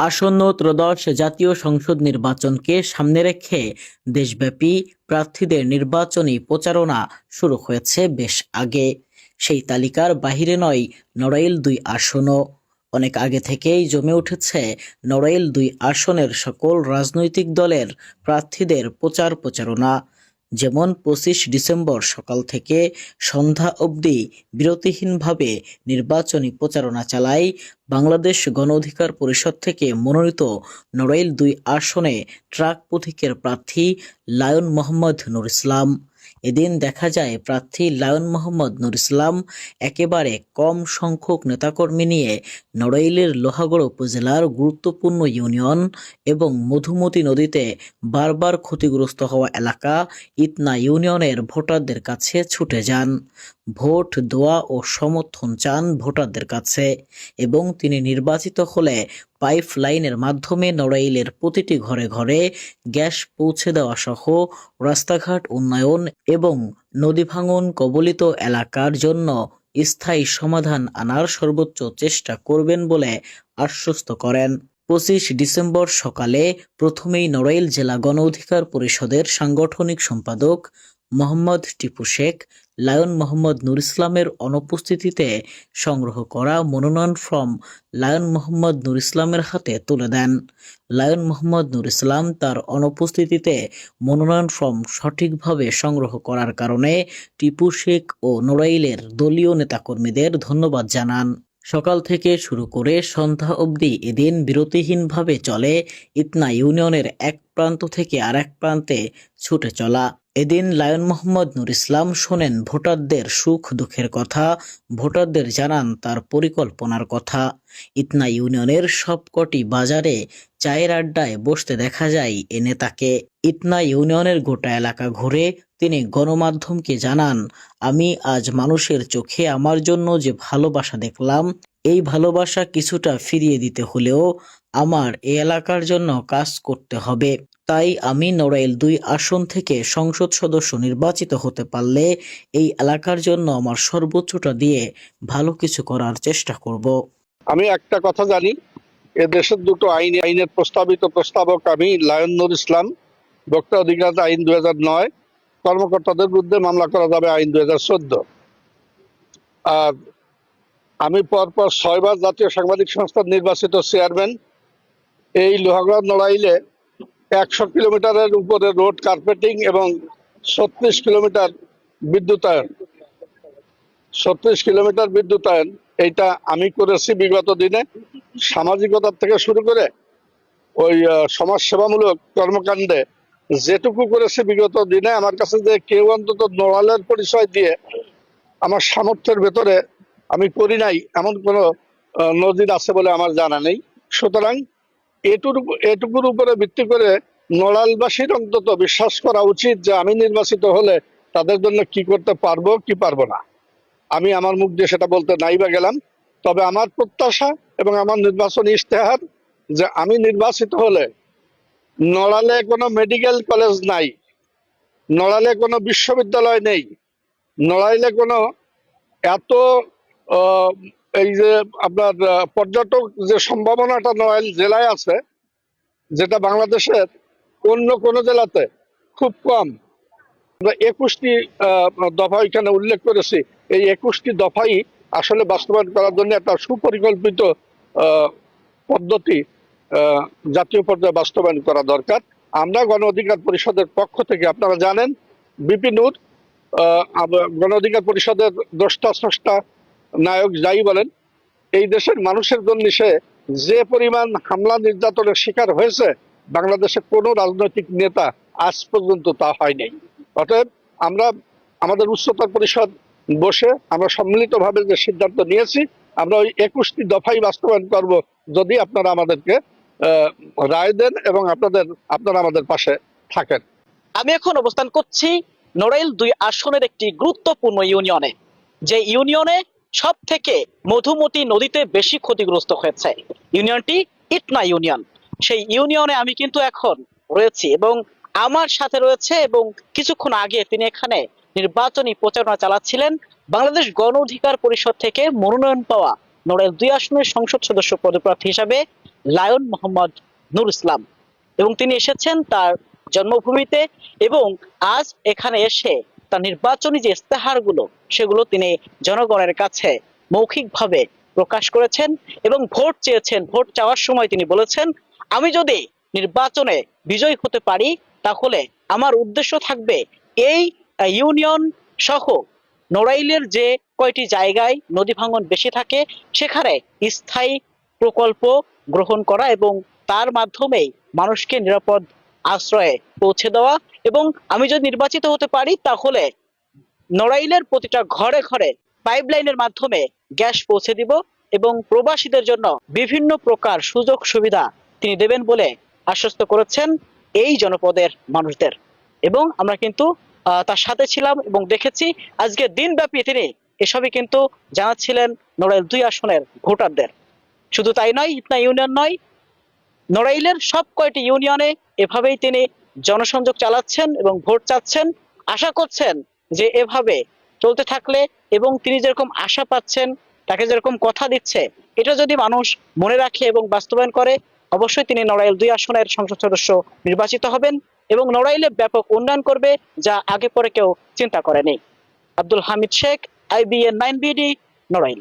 আসন্ন ত্রয়োদশ জাতীয় সংসদ নির্বাচনকে সামনে রেখে দেশব্যাপী প্রার্থীদের নির্বাচনী প্রচারণা শুরু হয়েছে বেশ আগে। সেই তালিকার বাহিরে নয়, নড়াইল দুই আসনও। অনেক আগে থেকেই জমে উঠেছে নড়াইল দুই আসনের সকল রাজনৈতিক দলের প্রার্থীদের প্রচার প্রচারণা। যেমন পঁচিশ ডিসেম্বর সকাল থেকে সন্ধ্যা অবধি বিরতিহীনভাবে নির্বাচনী প্রচারণা চালায় বাংলাদেশ গণ অধিকার পরিষদ থেকে মনোনীত নড়াইল দুই আসনে ট্রাক প্রতীকের প্রার্থী লায়ন মোহাম্মদ নুর ইসলাম। এদিন দেখা যায়, প্রার্থী লায়ন মোহাম্মদ নুর ইসলাম একেবারে কম সংখ্যক নেতাকর্মী নিয়ে নড়াইলের লোহাগড় উপজেলার গুরুত্বপূর্ণ ইউনিয়ন এবং মধুমতি নদীতে বারবার ক্ষতিগ্রস্ত হওয়া এলাকা ইতনা ইউনিয়নের ভোটারদের কাছে ছুটে যান। ভোট, দোয়া ও সমর্থন চান ভোটারদের কাছে এবং তিনি নির্বাচিত হলে পাইপ লাইনের মাধ্যমে নড়াইলের প্রতিটি ঘরে ঘরে গ্যাস পৌঁছে দেওয়া সহ রাস্তাঘাট উন্নয়ন এবং নদী ভাঙন কবলিত এলাকার জন্য স্থায়ী সমাধান আনার সর্বোচ্চ চেষ্টা করবেন বলে আশ্বস্ত করেন। পঁচিশ ডিসেম্বর সকালে প্রথমেই নড়াইল জেলা গণ অধিকার পরিষদের সাংগঠনিক সম্পাদক মোহাম্মদ টিপু শেখ, লায়ন মোহাম্মদ নুর ইসলামের অনুপস্থিতিতে সংগ্রহ করা মনোনয়ন ফর্ম লায়ন মোহাম্মদ নুর ইসলামের হাতে তুলে দেন। লায়ন মোহাম্মদ নুর ইসলাম তার অনুপস্থিতিতে মনোনয়ন ফর্ম সঠিকভাবে সংগ্রহ করার কারণে টিপু শেখ ও নোরাইলের দলীয় নেতাকর্মীদের ধন্যবাদ জানান। সকাল থেকে শুরু করে সন্ধ্যা অবধি এদিন বিরতিহীনভাবে চলে ইতনা ইউনিয়নের এক প্রান্ত থেকে আরেক প্রান্তে ছুটে চলা। এদিন লায়ন মোহাম্মদ নুর ইসলাম শোনেন ভোটারদের সুখ দুঃখের কথা, ভোটারদের জানান তার পরিকল্পনার কথা। ইতনা ইউনিয়নের সবকটি বাজারে চায়ের আড্ডায় বসতে দেখা যায় এ নেতাকে। ইতনা ইউনিয়নের গোটা এলাকা ঘুরে তিনি গণমাধ্যমকে জানান, আমি আজ মানুষের চোখে আমার জন্য যে ভালোবাসা দেখলাম, এই ভালোবাসা কিছুটা ফিরিয়ে দিতে হলেও আমার এই এলাকার জন্য কাজ করতে হবে। তাই আমি নড়াইল দুই আসন থেকে সংসদ সদস্য নির্বাচিত হতে পারলে এই এলাকার জন্য আমার সর্বোচ্চটা দিয়ে ভালো কিছু করার চেষ্টা করব। আমি একটা কথা জানি, এ দেশের দুটো আইন, আইনের প্রস্তাবিত প্রস্তাবক আমি লায়ন নুর ইসলাম, ভোক্তা অধিকার আইন দুই নয়, কর্মকর্তাদের বিরুদ্ধে মামলা করা যাবে আইন দুই আর আমি পরপর ছয়বার জাতীয় সাংবাদিক সংস্থার নির্বাচিত চেয়ারম্যান, এই লোহাগড়া নড়াইলে একশো কিলোমিটারের উপরে রোড কার্পেটিং এবং ছত্রিশ কিলোমিটার বিদ্যুতায়ন। ছত্রিশ কিলোমিটার বিদ্যুতায়ন, এইটা আমি করেছি বিগত দিনে। সামাজিকতার থেকে শুরু করে ওই সমাজ সেবামূলক কর্মকাণ্ডে যেটুকু করেছি বিগত দিনে, আমার কাছে যে কেউ অন্তত নড়ালের পরিচয় দিয়ে আমার সামর্থ্যের ভেতরে আমি করি নাই, এমন কোনো নজির আছে বলে আমার জানা নেই। সুতরাং এটুর এটুকুর উপরে ভিত্তি করে নড়ালবাসীর অন্তত বিশ্বাস করা উচিত যে আমি নির্বাচিত হলে তাদের জন্য কি করতে পারব, কি পারব না। আমি আমার মুখ দিয়ে সেটা বলতে নাই বা গেলাম। তবে আমার প্রত্যাশা এবং আমার নির্বাচনী ইশতেহার যে আমি নির্বাচিত হলে নড়ালে কোনো মেডিকেল কলেজ নাই, নড়ালে কোনো বিশ্ববিদ্যালয় নেই, নড়াইলে কোনো এত এই যে আপনার পর্যটক যে সম্ভাবনাটা নড়াইল জেলায় আছে, যেটা বাংলাদেশের অন্য কোনো জেলাতে খুব কম। আমরা একুশটি দফা এখানে উল্লেখ করেছি। এই একুশটি দফাই আসলে বাস্তবায়ন করার জন্য একটা সুপরিকল্পিত পদ্ধতি জাতীয় পর্যায়ে বাস্তবায়ন করা দরকার। আমরা গণ অধিকার পরিষদের পক্ষ থেকে, আপনারা জানেন, বিপিনুর গণ অধিকার পরিষদের দ্রষ্টা স্রষ্টা নায়ক যাই বলেন, এই দেশের মানুষের জন্য সে যে পরিমাণ হামলা নির্যাতনের শিকার হয়েছে, বাংলাদেশের কোনো রাজনৈতিক নেতা আজ পর্যন্ত তা হয়নি। অতএব আমরা আমাদের উচ্চতর পরিষদ বসে আমরা সম্মিলিতভাবে যে সিদ্ধান্ত নিয়েছি, আমরা ওই একুশটি দফাই বাস্তবায়ন করব যদি আপনারা আমাদেরকে রায় দেন এবং আপনাদের, আপনারা আমাদের পাশে থাকেন। আমি এখন অবস্থান করছি নড়াইল দুই আসনের একটি গুরুত্বপূর্ণ ইউনিয়নে। যে ইউনিয়নে সব থেকে মধুমতি নদীতে বেশি ক্ষতিগ্রস্ত হয়েছে। ইউনিয়নটি ইটনা ইউনিয়ন। সেই ইউনিয়নে আমি কিন্তু এখন রয়েছি এবং আমার সাথে রয়েছে এবং কিছুক্ষণ আগে তিনি এখানে নির্বাচনী প্রচারণা চালাচ্ছিলেন বাংলাদেশ গণ অধিকার পরিষদ থেকে মনোনয়ন পাওয়া নড়াইল দুই আসনের সংসদ সদস্য পদপ্রার্থী হিসাবে লায়ন মোহাম্মদ নুর ইসলাম। এবং তিনি এসেছেন তার জন্মভূমিতে এবং আজ এখানে এসে তার নির্বাচনী যে ইস্তেহারগুলো সেগুলো তিনি জনগণের কাছে মৌখিকভাবে প্রকাশ করেছেন এবং ভোট চেয়েছেন। ভোট চাওয়ার সময় তিনি বলেছেন, আমি যদি নির্বাচনে বিজয়ী হতে পারি, তাহলে আমার উদ্দেশ্য থাকবে এই ইউনিয়ন সহ নড়াইলের যে কয়টি জায়গায় নদী ভাঙন বেশি থাকে, সেখানে স্থায়ী প্রকল্প গ্রহণ করা এবং তার মাধ্যমেই মানুষকে নিরাপদ আশ্রয়ে পৌঁছে দেওয়া এবং আমি যদি নির্বাচিত হতে পারি, তাহলে নড়াইলের প্রতিটা ঘরে ঘরে পাইপলাইনের মাধ্যমে গ্যাস পৌঁছে দিব এবং প্রবাসীদের জন্য বিভিন্ন প্রকার সুযোগ সুবিধা তিনি দেবেন বলে আশ্বস্ত করেছেন এই জনপদের মানুষদের। এবং আমরা কিন্তু তার সাথে ছিলাম এবং দেখেছি আজকে দিনব্যাপী তিনি এসবই কিন্তু জানাচ্ছিলেন নড়াইল দুই আসনের ভোটারদের। শুধু তাই নয়, ইতনা ইউনিয়ন নয়, নড়াইলের সব কয়টি ইউনিয়নে এভাবেই তিনি জনসংযোগ চালাচ্ছেন এবং ভোট চাচ্ছেন, আশা করছেন যে এভাবে চলতে থাকলে এবং তিনি যেরকম আশা পাচ্ছেন, তাকে যেরকম কথা দিচ্ছে, এটা যদি মানুষ মনে রাখে এবং বাস্তবায়ন করে, অবশ্যই তিনি নড়াইল দুই আসনের সংসদ সদস্য নির্বাচিত হবেন এবং নড়াইলে ব্যাপক উন্নয়ন করবে যা আগে পরে কেউ চিন্তা করেনি। Abdul Hamid Sheikh, IBN nine BD, Narail.